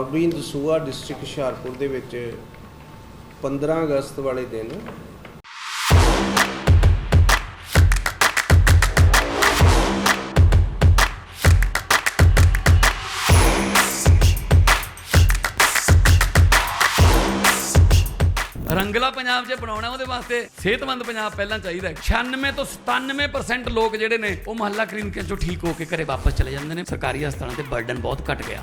Sub division district Hoshiarpur ਦੇ ਵਿੱਚ 15 ਅਗਸਤ ਵਾਲੇ ਦਿਨ ਰੰਗਲਾ ਪੰਜਾਬ ਜੇ ਬਣਾਉਣਾ ਉਹਦੇ ਵਾਸਤੇ ਸਿਹਤਮੰਦ ਪੰਜਾਬ ਪਹਿਲਾਂ ਚਾਹੀਦਾ ਹੈ। 96 ਤੋਂ 97% ਲੋਕ ਜਿਹੜੇ ਨੇ ਉਹ ਮਹੱਲਾ ਕਲੀਨਿਕਾਂ ਚੋਂ ਠੀਕ ਹੋ ਕੇ ਘਰੇ ਵਾਪਸ ਚਲੇ ਜਾਂਦੇ ਨੇ। ਸਰਕਾਰੀ ਹਸਪਤਾਲਾਂ ਤੇ ਬਰਡਨ ਬਹੁਤ ਘਟ ਗਿਆ।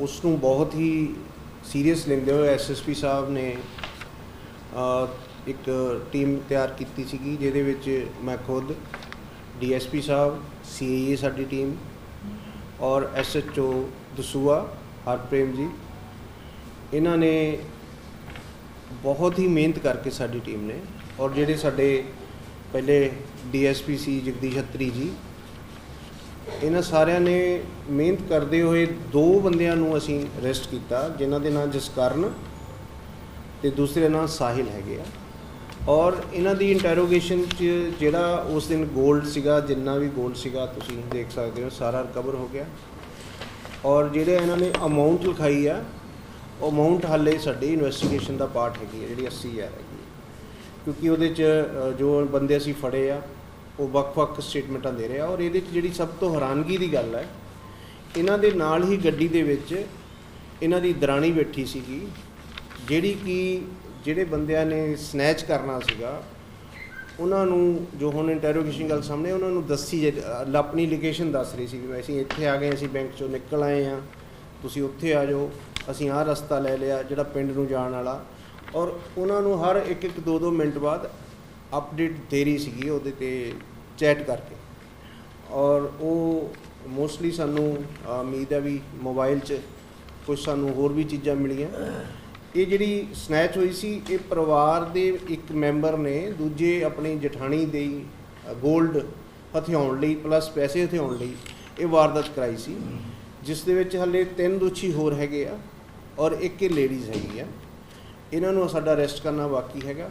ਉਸ ਨੂੰ ਬਹੁਤ ਹੀ ਸੀਰੀਅਸ ਲੈਂਦੇ ਹੋਏ ਐਸਐਸਪੀ ਸਾਹਿਬ ਨੇ ਇੱਕ ਟੀਮ ਤਿਆਰ ਕੀਤੀ ਸੀਗੀ, ਜਿਹਦੇ ਵਿੱਚ ਮੈਂ ਖੁਦ ਡੀਐਸਪੀ ਸਾਹਿਬ ਸੀਆਈਏ ਸਾਡੀ ਟੀਮ ਔਰ ਐਸਐਚਓ ਦਸੂਆ, ਹਰਪ੍ਰੇਮ ਜੀ। ਇਹਨਾਂ ਨੇ ਬਹੁਤ ਹੀ ਮਿਹਨਤ ਕਰਕੇ ਸਾਡੀ ਟੀਮ ਨੇ ਔਰ ਜਿਹੜੇ ਸਾਡੇ ਪਹਿਲੇ ਡੀਐਸਪੀ ਸੀ ਜਗਦੀਸ਼ ਹੱਤਰੀ ਜੀ ਇਹਨਾਂ ਸਾਰਿਆਂ ਨੇ ਮਿਹਨਤ ਕਰਦੇ ਹੋਏ ਦੋ ਬੰਦਿਆਂ ਨੂੰ ਅਸੀਂ ਅਰੈਸਟ ਕੀਤਾ, ਜਿਨ੍ਹਾਂ ਦੇ ਨਾਂ ਜਸਕਰਨ ਤੇ ਦੂਸਰੇ ਨਾਂ ਸਾਹਿਲ ਹੈਗੇ ਆ। ਔਰ ਇਹਨਾਂ ਦੀ ਇੰਟਰੋਗੇਸ਼ਨ ਚ ਜਿਹੜਾ ਉਸ ਦਿਨ 골ਡ ਸੀਗਾ, ਜਿੰਨਾ ਵੀ 골ਡ ਸੀਗਾ, ਤੁਸੀਂ ਦੇਖ ਸਕਦੇ ਹੋ, ਸਾਰਾ ਰਿਕਵਰ ਹੋ ਗਿਆ। ਔਰ ਜਿਹੜੇ ਇਹਨਾਂ ਨੇ ਅਮਾਉਂਟ ਲਿਖਾਈ ਆ, ਉਹ ਅਮਾਉਂਟ ਹਾਲੇ ਸਾਡੀ ਇਨਵੈਸਟੀਗੇਸ਼ਨ ਦਾ ਪਾਰਟ ਹੈਗੀ ਹੈ ਜਿਹੜੀ 80000 ਹੈਗੀ ਕਿਉਂਕਿ ਉਹਦੇ ਚ ਜੋ ਬੰਦੇ ਅਸੀਂ ਫੜੇ ਆ ਉਹ ਵੱਖ-ਵੱਖ ਸਟੇਟਮੈਂਟਾਂ ਦੇ ਰਿਹਾ ਔਰ ਇਹਦੇ ਚ ਜਿਹੜੀ ਸਭ ਤੋਂ ਹੈਰਾਨਗੀ ਦੀ ਗੱਲ ਹੈ, ਇਹਨਾਂ ਦੇ ਨਾਲ ਹੀ ਗੱਡੀ ਦੇ ਵਿੱਚ ਇਹਨਾਂ ਦੀ ਦਰਾਣੀ ਬੈਠੀ ਸੀਗੀ, ਜਿਹੜੀ ਕਿ ਜਿਹੜੇ ਬੰਦਿਆਂ ਨੇ ਸਨੈਚ ਕਰਨਾ ਸੀਗਾ, ਉਹਨਾਂ ਨੂੰ ਜੋ ਹੁਣ ਇੰਟਰੋਗੇਸ਼ਨ ਗੱਲ ਸਾਹਮਣੇ ਉਹਨਾਂ ਨੂੰ ਦੱਸੀ ਜੇ- ਆਪਣੀ ਲੋਕੇਸ਼ਨ ਦੱਸ ਰਹੀ ਸੀ ਵੀ ਅਸੀਂ ਇੱਥੇ ਆ ਗਏ, ਅਸੀਂ ਬੈਂਕ ਚੋਂ ਨਿਕਲ ਆਏ ਆ ਤੁਸੀਂ ਉੱਥੇ ਆ ਜਾਓ, ਅਸੀਂ ਆਹ ਰਸਤਾ ਲੈ ਲਿਆ, ਜਿਹੜਾ ਪਿੰਡ ਨੂੰ ਜਾਣ ਵਾਲਾ, ਔਰ ਉਹਨਾਂ ਨੂੰ ਹਰ ਇੱਕ ਇੱਕ ਦੋ ਦੋ ਮਿੰਟ ਬਾਅਦ ਅਪਡੇਟ ਦੇ ਰਹੀ ਸੀਗੀ, ਉਹਦੇ ਤੇ ਚੈਟ ਕਰਕੇ। ਔਰ ਉਹ ਮੋਸਟਲੀ ਸਾਨੂੰ ਉਮੀਦ ਹੈ ਵੀ ਮੋਬਾਈਲ 'ਚ ਕੁਝ ਸਾਨੂੰ ਹੋਰ ਵੀ ਚੀਜ਼ਾਂ ਮਿਲੀਆਂ। ਇਹ ਜਿਹੜੀ ਸਨੈਚ ਹੋਈ ਸੀ, ਇਹ ਪਰਿਵਾਰ ਦੇ ਇੱਕ ਮੈਂਬਰ ਨੇ ਦੂਜੇ ਆਪਣੀ ਜਠਾਣੀ ਦੇ 골ਡ ਹਥਿਆਉਣ ਲਈ ਪਲੱਸ ਪੈਸੇ ਹਥਿਆਉਣ ਲਈ ਇਹ ਵਾਰਦਾਤ ਕਰਾਈ ਸੀ। ਜਿਸ ਦੇ ਵਿੱਚ ਹਲੇ ਤਿੰਨ ਦੋਸ਼ੀ ਹੋਰ ਹੈਗੇ ਆ ਔਰ ਇੱਕ ਇਹ ਲੇਡੀਜ਼ ਹੈਗੀ ਆ। ਇਹਨਾਂ ਨੂੰ ਸਾਡਾ ਅਰੈਸਟ ਕਰਨਾ ਬਾਕੀ ਹੈਗਾ।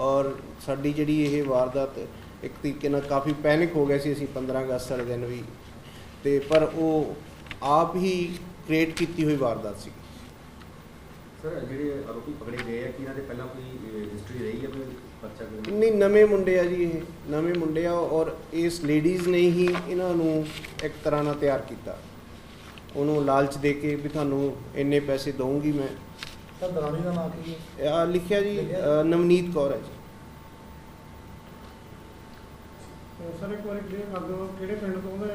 ਔਰ ਸਾਡੀ ਜਿਹੜੀ ਇਹ ਵਾਰਦਾਤ ਇੱਕ ਤਰੀਕੇ ਨਾਲ ਕਾਫੀ ਪੈਨਿਕ ਹੋ ਗਿਆ ਸੀ ਅਸੀਂ 15 ਅਗਸਤ ਵਾਲੇ ਦਿਨ ਵੀ। ਤੇ ਪਰ ਉਹ ਆਪ ਹੀ ਕ੍ਰੀਏਟ ਕੀਤੀ ਹੋਈ ਵਾਰਦਾਤ ਸੀ। ਸਰ ਜਿਹੜੇ ਆਰੋਪੀ ਪਕੜੇ ਗਏ ਆ ਕਿ ਇਹਨਾਂ ਦੇ ਪਹਿਲਾਂ ਕੋਈ ਹਿਸਟਰੀ ਰਹੀ ਹੈ ਕੋਈ ਪਰਚਾ ਕੋਈ? ਨਹੀਂ ਨਵੇਂ ਮੁੰਡੇ ਆ ਜੀ ਇਹ। ਨਵੇਂ ਮੁੰਡੇ ਆ ਔਰ ਇਸ ਲੇਡੀਜ਼ ਨੇ ਹੀ ਇਹਨਾਂ ਨੂੰ ਇੱਕ ਤਰ੍ਹਾਂ ਨਾਲ ਤਿਆਰ ਕੀਤਾ। ਉਹਨੂੰ ਲਾਲਚ ਦੇ ਕੇ ਵੀ ਤੁਹਾਨੂੰ ਇੰਨੇ ਪੈਸੇ ਦਊਂਗੀ ਮੈਂ। ਸਰ ਦਰਾਣੀ ਦਾ ਨਾਮ ਕੀ ਹੈ? ਆ ਲਿਖਿਆ ਜੀ ਨਵਨੀਤ ਕੌਰ ਹੈ ਜੀ। ਸਰ ਇੱਕ ਵਾਰੀ ਕਲੀਅਰ ਕਰ ਦਿਓ ਕਿਹੜੇ ਪਿੰਡ ਤੋਂ ਉਹਦਾ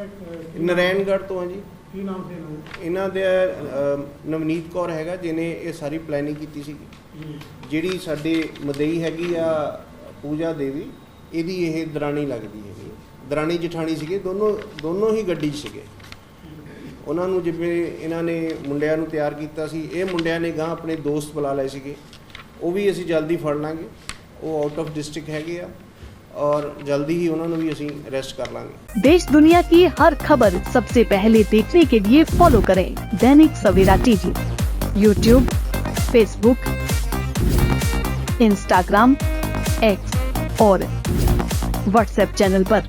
ਨਰੈਣਗੜ੍ਹ ਤੋਂ ਆ ਜੀ। ਕੀ ਨਾਮ ਸੀ ਇਹਨਾਂ ਦਾ? ਇਹਨਾਂ ਦੇ ਅ, ਨਵਨੀਤ ਕੌਰ ਹੈਗਾ ਜਿਹਨੇ ਇਹ ਸਾਰੀ ਪਲੈਨਿੰਗ ਕੀਤੀ ਸੀ ਜੀ। ਜਿਹੜੀ ਸਾਡੇ ਮਦਈ ਹੈਗੀ ਆ ਪੂਜਾ ਦੇਵੀ ਇਹਦੀ ਇਹ ਦਰਾਣੀ ਲੱਗਦੀ ਹੈਗੀ ਹੈ। ਦਰਾਣੀ ਜਠਾਣੀ ਸੀਗੇ ਦੋਨੋਂ ਦੋਨੋਂ ਹੀ ਗੱਡੀ 'ਚ ਸੀਗੇ। ਉਹਨਾਂ ਨੂੰ ਜਿਵੇਂ ਇਹਨਾਂ ਨੇ ਮੁੰਡਿਆਂ ਨੂੰ ਤਿਆਰ ਕੀਤਾ ਸੀ ਇਹ ਮੁੰਡਿਆਂ ਨੇ ਗਾਂ ਆਪਣੇ ਦੋਸਤ ਬੁਲਾ ਲਏ ਸੀਗੇ। ਉਹ ਵੀ ਅਸੀਂ ਜਲਦੀ ਫੜ ਲਾਂਗੇ। ਉਹ ਆਊਟ ਆਫ ਡਿਸਟ੍ਰਿਕਟ ਹੈਗੇ ਆ। ਔਰ ਜਲਦੀ ਹੀ ਉਹਨਾਂ ਨੂੰ ਵੀ ਅਸੀਂ ਅਰੈਸਟ ਕਰ ਲਾਂਗੇ देश दुनिया की हर खबर सबसे पहले देखने के लिए फॉलो करें Dainik Savera TV YouTube Facebook Instagram X और व्हाट्सएप चैनल पर।